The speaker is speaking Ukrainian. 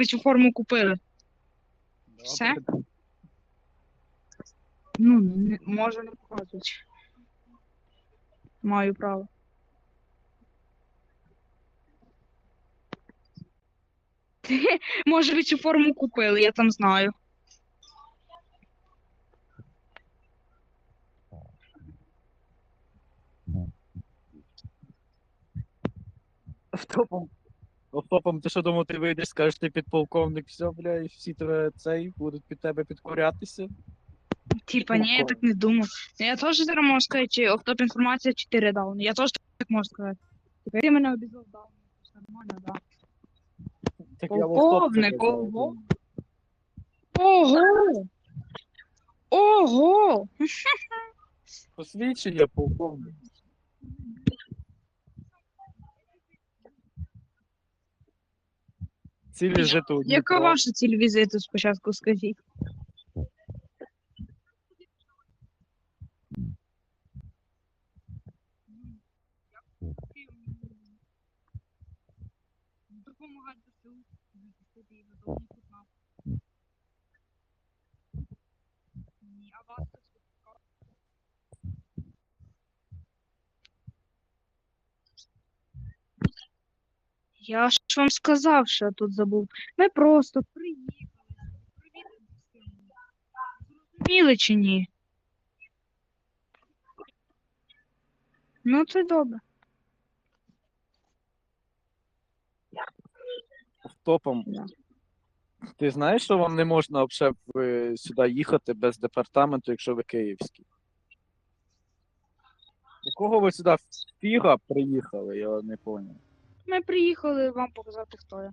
ви цю форму купили? Все? Ну, не, може не показують. Маю право. Може, ви цю форму купили, я там знаю. Автопом. Автопом, ти що думав, ти вийдеш, скажеш, ти підполковник, все, бля, і всі тебе цей будуть під тебе підкорятися. Типа, ні, я так не думав. Я теж зараз можу сказати, чи офтоп інформація 4 даун. Я теж так можу сказати. Типа, ти мене обізвав даун. Нормально, да. Так я в автоп Полковник, ого. Ого! Ого! Посвідчення, полковник. Цілі візиту. Яка ваша ціль візиту спочатку скажіть? Допомагати ЗСУ, захистити від нас. А вас Я ж вам сказав, що я тут забув. Ми просто приїхали. Зрозуміли чи ні? Ну, це добре. Автопом. Да. Ти знаєш, що вам не можна взагалі в- сюди їхати без департаменту, якщо ви київський? У кого ви сюди фіга приїхали, я не поняв. Ми приїхали вам показати, хто я.